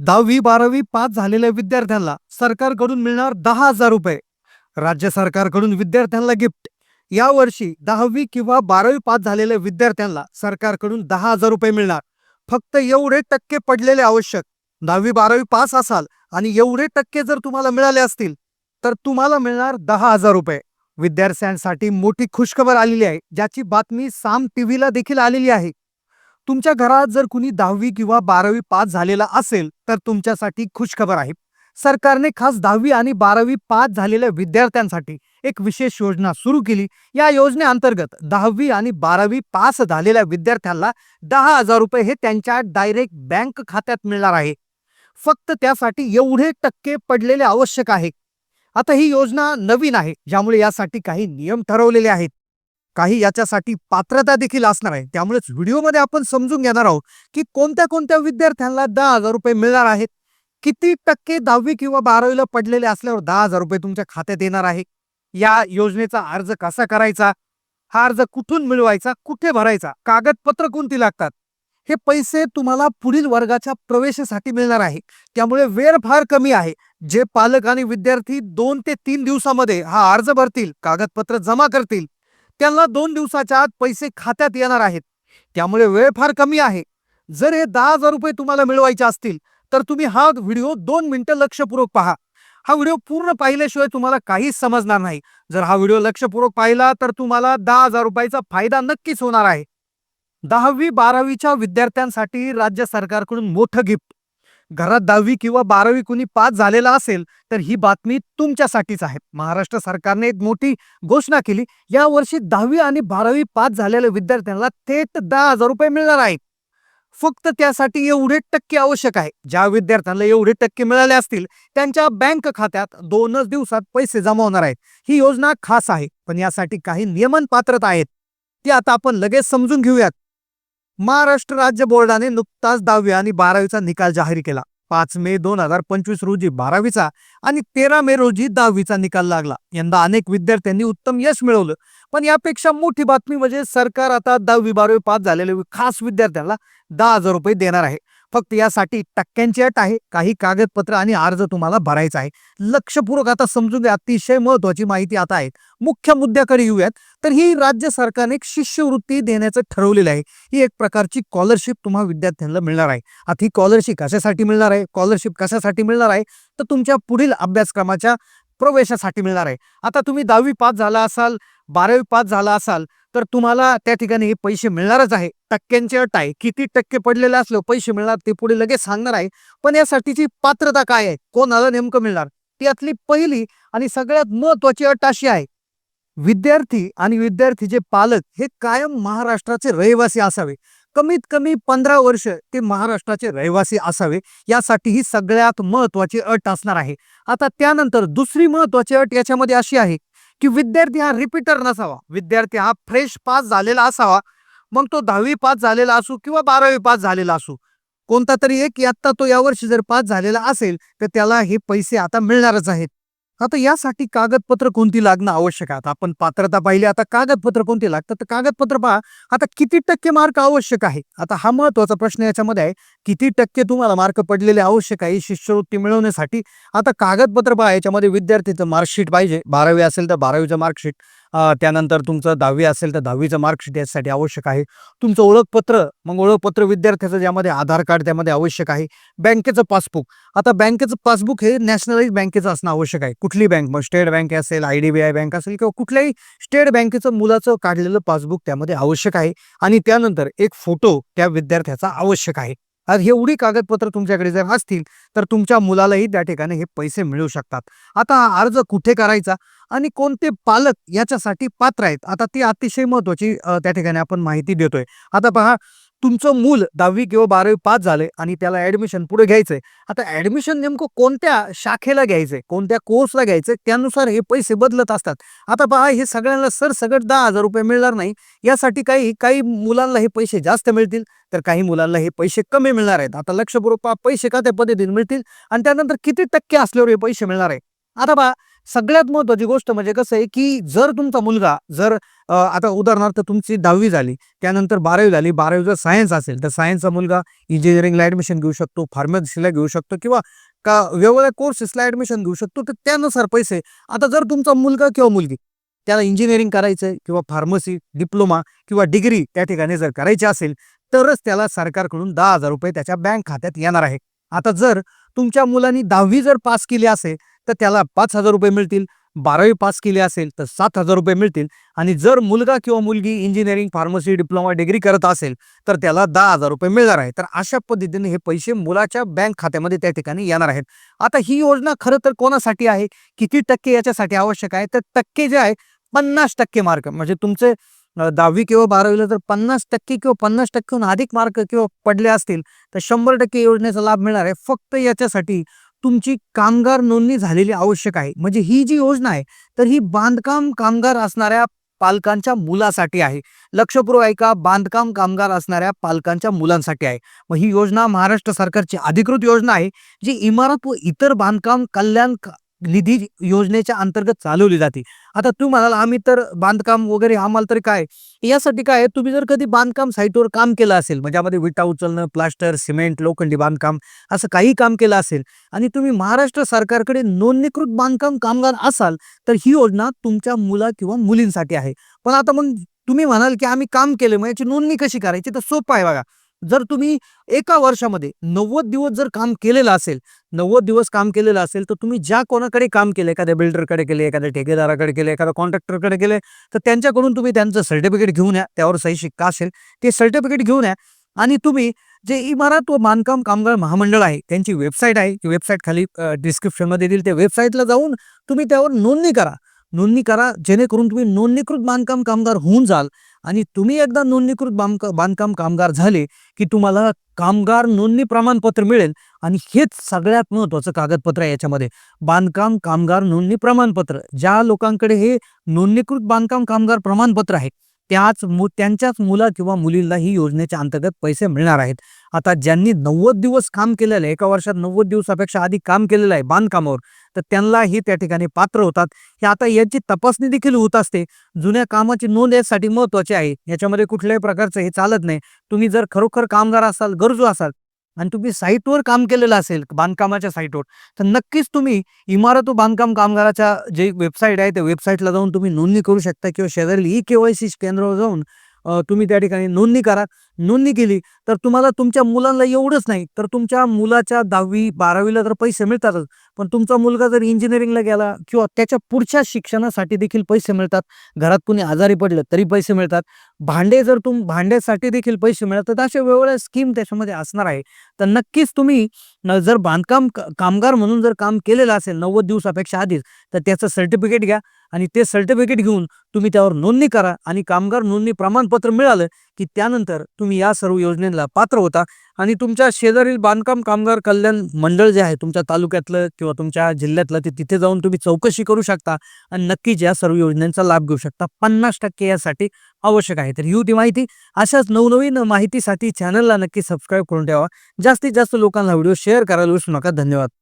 दहावी बारावी पास झालेल्या विद्यार्थ्यांना सरकारकडून मिळणार दहा हजार रुपये. राज्य सरकारकडून विद्यार्थ्यांना गिफ्ट. यावर्षी दहावी किंवा बारावी पास झालेल्या विद्यार्थ्यांना सरकारकडून दहा हजार रुपये मिळणार. फक्त एवढे टक्के पडलेले आवश्यक. दहावी बारावी पास असाल आणि एवढे टक्के जर तुम्हाला मिळाले असतील तर तुम्हाला मिळणार दहा हजार रुपये. विद्यार्थ्यांसाठी मोठी खुशखबर आलेली आहे ज्याची बातमी साम टीव्हीला देखील आलेली आहे. तुमच्या घरात जर कुणी दहावी किंवा बारावी पास झालेला असेल तर तुमच्यासाठी खुशखबर आहे. सरकारने खास दहावी आणि बारावी पास झालेल्या विद्यार्थ्यांसाठी एक विशेष योजना सुरू केली. या योजनेअंतर्गत दहावी आणि बारावी पास झालेल्या विद्यार्थ्यांना दहा हजार रुपये हे त्यांच्या डायरेक्ट बँक खात्यात मिळणार आहे. फक्त त्यासाठी एवढे टक्के पडलेले आवश्यक आहे. आता ही योजना नवीन आहे ज्यामुळे यासाठी काही नियम ठरवलेले आहेत. काही याच्यासाठी पात्रता देखील असणार आहे. त्यामुळेच व्हिडिओमध्ये आपण समजून घेणार आहोत की कोणत्या कोणत्या विद्यार्थ्यांना दहा हजार रुपये मिळणार आहेत. किती टक्के दहावी किंवा बारावीला पडलेले असल्यावर दहा हजार रुपये तुमच्या खात्यात येणार आहे. या योजनेचा अर्ज कसा करायचा? हा अर्ज कुठून मिळवायचा? कुठे भरायचा? कागदपत्र कोणती लागतात? हे पैसे तुम्हाला पुढील वर्गाच्या प्रवेशासाठी मिळणार आहे. त्यामुळे वेळ फार कमी आहे. जे पालक आणि विद्यार्थी दोन ते तीन दिवसामध्ये हा अर्ज भरतील कागदपत्र जमा करतील त्यांना दोन दिवसाच्या आत पैसे खात्यात येणार आहेत. त्यामुळे वेळ फार कमी आहे. जर हे दहा हजार रुपये तुम्हाला मिळवायचे असतील तर तुम्ही हा व्हिडिओ दोन मिनिटं लक्षपूर्वक पहा. हा व्हिडिओ पूर्ण पाहिल्याशिवाय तुम्हाला काहीच समजणार नाही. जर हा व्हिडिओ लक्षपूर्वक पाहिला तर तुम्हाला दहा हजार रुपयाचा फायदा नक्कीच होणार आहे. दहावी बारावीच्या विद्यार्थ्यांसाठी राज्य सरकारकडून मोठं गिफ्ट. घरात दहावी किंवा बारावी कुणी पास झालेला असेल तर ही बातमी तुमच्यासाठीच आहे. महाराष्ट्र सरकारने एक मोठी घोषणा केली या वर्षी दहावी आणि बारावी पास झालेल्या विद्यार्थ्यांना थेट दहा हजार रुपये मिळणार आहेत. फक्त त्यासाठी एवढे टक्के आवश्यक आहे. ज्या विद्यार्थ्यांना एवढे टक्के मिळाले असतील त्यांच्या बँक खात्यात दोनच दिवसात पैसे जमा होणार आहेत. ही योजना खास आहे पण यासाठी काही नियमन पात्रता आहेत. ती आता आपण लगेच समजून घेऊयात. महाराष्ट्र राज्य बोर्डाने नुकताच दहावी आणि बारावीचा निकाल जाहीर केला. पाच मे दोन हजार पंचवीस रोजी बारावीचा आणि तेरा मे रोजी दहावीचा निकाल लागला. यंदा अनेक विद्यार्थ्यांनी उत्तम यश मिळवलं. पण यापेक्षा मोठी बातमी म्हणजे सरकार आता दहावी बारावी पास झालेल्या खास विद्यार्थ्यांना दहा हजार रुपये देणार आहे. फक्त यासाठी टक्क्यांची अट आहे काही कागदपत्र आणि अर्ज तुम्हाला भरायचा आहे लक्षपूर्वक आता समजून घ्या अतिशय महत्वाची माहिती आता आहे. मुख्य मुद्द्याकडे येऊयात. तर ही राज्य सरकारने एक शिष्यवृत्ती देण्याचं ठरवलेलं आहे. ही एक प्रकारची स्कॉलरशिप तुम्हाला विद्यार्थ्यांना मिळणार आहे. आता ही स्कॉलरशिप कशासाठी मिळणार आहे? स्कॉलरशिप कशासाठी मिळणार आहे? तर तुमच्या पुढील अभ्यासक्रमाच्या प्रवेशासाठी मिळणार आहे. आता तुम्ही दहावी पास झाला असाल बारावी पास झाला असाल तर तुम्हाला त्या ठिकाणी हे पैसे मिळणारच आहे. टक्क्यांची अट आहे. किती टक्के पडलेले असलं पैसे मिळणार ते पुढे लगेच सांगणार आहे. पण यासाठीची पात्रता काय आहे? कोणाला नेमकं मिळणार? त्यातली पहिली आणि सगळ्यात महत्वाची अट अशी आहे. विद्यार्थी आणि विद्यार्थीचे पालक हे कायम महाराष्ट्राचे रहिवासी असावे. कमीत कमी पंधरा वर्ष ते महाराष्ट्राचे रहिवासी असावे. यासाठी ही सगळ्यात महत्वाची अट असणार आहे. आता त्यानंतर दुसरी महत्वाची अट याच्यामध्ये अशी आहे. की विद्यार्थी हा रिपीटर नसावा. विद्यार्थी हा फ्रेश पास झालेला असावा. मग तो दहावी पास झालेला असू किंवा बारावी पास झालेला असू कोणता तरी एक आत्ता तो यावर्षी जर पास झालेला असेल तर त्याला हे पैसे आता मिळणारच आहेत. आता यासाठी कागदपत्र कोणती लागणं आवश्यक आहे? आता आपण पात्रता पाहिली आता कागदपत्र कोणती लागतात? तर कागदपत्र पहा आता किती टक्के मार्क आवश्यक आहे? आता हा महत्त्वाचा प्रश्न याच्यामध्ये आहे किती टक्के तुम्हाला मार्क पडलेले आवश्यक आहे? शिष्यवृत्ती मिळवण्यासाठी. आता कागदपत्र पहा याच्यामध्ये विद्यार्थीचं मार्कशीट पाहिजे. बारावी असेल तर बारावीचं मार्कशीट त्यानंतर तुमचं दहावी असेल तर दहावीचं मार्कशीट यासाठी आवश्यक आहे. तुमचं ओळखपत्र मग ओळखपत्र विद्यार्थ्याचं ज्यामध्ये आधार कार्ड त्यामध्ये आवश्यक आहे. बँकेचं पासबुक. आता बँकेचं पासबुक हे नॅशनलाइज बँकेचं असणं आवश्यक आहे. कुठली बँक? मग स्टेट बँक असेल I D B I bank असेल किंवा कुठल्याही स्टेट बँकेचं मुलाचं काढलेलं पासबुक त्यामध्ये आवश्यक आहे. आणि त्यानंतर एक फोटो त्या विद्यार्थ्याचा आवश्यक आहे. आज एवढी कागदपत्र तुमच्याकडे जर असतील तर तुमच्या मुलालाही त्या ठिकाणी हे पैसे मिळू शकतात. आता हा अर्ज कुठे करायचा आणि कोणते पालक याच्यासाठी पात्र आहेत? आता ती अतिशय महत्वाची त्या ठिकाणी आपण माहिती देतोय. आता पहा तुमचं मूल दहावी किंवा बारावी पास झालंय आणि त्याला ऍडमिशन पुढे घ्यायचंय. आता ऍडमिशन नेमकं कोणत्या शाखेला घ्यायचंय? कोणत्या कोर्सला घ्यायचंय? त्यानुसार हे पैसे बदलत असतात. आता पहा हे सगळ्यांना सरसगट दहा हजार रुपये मिळणार नाही. यासाठी काही काही मुलांना हे पैसे जास्त मिळतील. तर काही मुलांना हे पैसे कमी मिळणार आहेत. आता लक्षपूर्वक पैसे का त्या पद्धतीने मिळतील? आणि त्यानंतर किती टक्के असल्यावर हे पैसे मिळणार आहे? आता पहा सगळ्यात महत्वाची गोष्ट म्हणजे कसं आहे की जर तुमचा मुलगा जर आता उदाहरणार्थ तुमची दहावी झाली त्यानंतर बारावी झाली बारावी जर सायन्स असेल तर सायन्सचा मुलगा इंजिनिअरिंगला ऍडमिशन घेऊ शकतो फार्मसीला घेऊ शकतो किंवा का वेगवेगळ्या कोर्सेसला ऍडमिशन घेऊ शकतो तर त्यानुसार पैसे. आता जर तुमचा मुलगा किंवा मुलगी त्याला इंजिनिअरिंग करायचं आहे किंवा फार्मसी डिप्लोमा किंवा डिग्री त्या ठिकाणी जर करायची असेल तरच त्याला सरकारकडून दहा हजार रुपये त्याच्या बँक खात्यात येणार आहे. आता जर तुमच्या मुलांनी दहावी जर पास केली असेल तर त्याला पाच हजार रुपये मिळतील. बारावी पास केली असेल तर सात हजार रुपये मिळतील. आणि जर मुलगा किंवा मुलगी इंजिनिअरिंग फार्मसी डिप्लोमा डिग्री करत असेल तर त्याला दहा हजार रुपये मिळणार आहे तर अशा पद्धतीने हे पैसे मुलाच्या बँक खात्यामध्ये त्या ठिकाणी येणार आहेत. आता ही योजना खरं तर कोणासाठी आहे? किती टक्के याच्यासाठी आवश्यक आहे? तर टक्के जे आहे पन्नास टक्के मार्क म्हणजे तुमचे दहावी किंवा बारावीला जर पन्नास टक्के किंवा पन्नास टक्केहून अधिक मार्क किंवा पडले असतील तर शंभर टक्के योजनेचा लाभ मिळणार आहे. फक्त याच्यासाठी तुमची कामगार नोंदणी झालेली आवश्यक आहे. म्हणजे ही जी योजना आहे तर ही बांधकाम कामगार असणाऱ्या पालकांच्या मुलासाठी आहे. लक्षपूर्वक ऐका बांधकाम कामगार असणाऱ्या पालकांच्या मुलांसाठी आहे. मग ही योजना महाराष्ट्र सरकारची अधिकृत योजना आहे जी इमारत व इतर बांधकाम कल्याण निधी योजनेच्या अंतर्गत चालवली जाते. आता तू म्हणाल आम्ही तर बांधकाम वगैरे आम्हाला तरी काय? यासाठी काय आहे, तुम्ही जर कधी बांधकाम साईटवर काम केलं असेल म्हणजे यामध्ये विटा उचलणं प्लास्टर सिमेंट लोखंडी बांधकाम असं काही काम केलं असेल आणि तुम्ही महाराष्ट्र सरकारकडे नोंदणीकृत बांधकाम कामगार असाल तर ही योजना तुमच्या मुला किंवा मुलींसाठी आहे. पण आता मग तुम्ही म्हणाल की आम्ही काम केलं मग याची नोंदणी कशी करायची? तर सोपं आहे बघा. जर तुम्ही एका वर्षामध्ये नव्वद दिवस जर काम केलेलं असेल नव्वद दिवस काम केलेलं असेल तर तुम्ही ज्या कोणाकडे काम केलं एखाद्या बिल्डरकडे केले एखाद्या ठेकेदाराकडे केले एखाद्या कॉन्ट्रॅक्टरकडे केले तर त्यांच्याकडून तुम्ही त्यांचं सर्टिफिकेट घेऊन या त्यावर सही शिक्का असेल ते सर्टिफिकेट घेऊन या. आणि तुम्ही जे इमारत व बांधकाम कामगार महामंडळ आहे त्यांची वेबसाईट आहे ती वेबसाईट खाली डिस्क्रिप्शनमध्ये देईल त्या वेबसाईटला जाऊन तुम्ही त्यावर नोंदणी करा. नोंदणी करा जेणेकरून तुम्ही नोंदणीकृत बांधकाम कामगार होऊन जाल आणि तुम्ही एकदा नोंदणीकृत बांधकाम कामगार झाले की तुम्हाला कामगार नोंदणी प्रमाणपत्र मिळेल आणि हेच सगळ्यात महत्त्वाचं कागदपत्र आहे याच्यामध्ये. बांधकाम कामगार नोंदणी प्रमाणपत्र. ज्या लोकांकडे हे नोंदणीकृत बांधकाम कामगार प्रमाणपत्र आहे त्याच मु त्यांच्याच मुला किंवा मुलींना ही योजनेच्या अंतर्गत पैसे मिळणार आहेत. आता ज्यांनी नव्वद दिवस काम केलेलं आहे एका वर्षात नव्वद दिवसापेक्षा आधी काम केलेलं आहे बांधकामावर तर त्यांनाही त्या ठिकाणी पात्र होतात. हे आता याची तपासणी देखील होत असते. जुन्या कामाची नोंद यासाठी महत्वाची आहे. याच्यामध्ये कुठल्याही प्रकारचं हे चालत नाही. तुम्ही जर खरोखर कामगार असाल गरजू असाल आणि तुम्ही साईटवर काम केलेलं असेल बांधकामाच्या साईटवर तर नक्कीच तुम्ही इमारत व बांधकाम कामगाराच्या जे वेबसाईट आहे त्या वेबसाईटला जाऊन तुम्ही नोंदणी करू शकता किंवा शेजारील ई के वाय सी केंद्रावर जाऊन तुम्ही त्या ठिकाणी नोंदणी करा. नोंदणी केली तर तुम्हाला तुमच्या मुलांना एवढंच नाही तर तुमच्या मुलाच्या दहावी बारावीला तर पैसे मिळतातच. पण तुमचा मुलगा जर इंजिनिअरिंगला गेला किंवा त्याच्या पुढच्या शिक्षणासाठी देखील पैसे मिळतात घरात कुणी आजारी पडलं तरी पैसे मिळतात. भांडे जर तुम भांड्यासाठी देखील पैसे मिळतात अशा वेगवेगळ्या स्कीम त्याच्यामध्ये असणार आहे. तर नक्कीच तुम्ही जर बांधकाम कामगार म्हणून जर काम केलेलं असेल नव्वद दिवसापेक्षा आधीच तर त्याचं सर्टिफिकेट घ्या. आणि ते सर्टिफिकेट घेऊन तुम्ही त्यावर नोंदणी करा आणि कामगार नोंदणी प्रमाणपत्र मिळालं की त्यानंतर तुम्ही या सर्व योजनेला पात्र होता. आणि तुमच्या शेजारील बांधकाम कामगार कल्याण मंडळ जे आहे तुमच्या तालुक्यातलं किंवा तुमच्या जिल्ह्यातलं ते तिथे जाऊन तुम्ही चौकशी करू शकता आणि नक्कीच या सर्व योजनांचा लाभ घेऊ शकता. पन्नास टक्के यासाठी आवश्यक आहे. तर ही होती माहिती. अशाच नवनवीन माहितीसाठी चॅनलला नक्की सबस्क्राईब करून ठेवा. जास्तीत जास्त लोकांना व्हिडिओ शेअर करायला विसरू नका. धन्यवाद.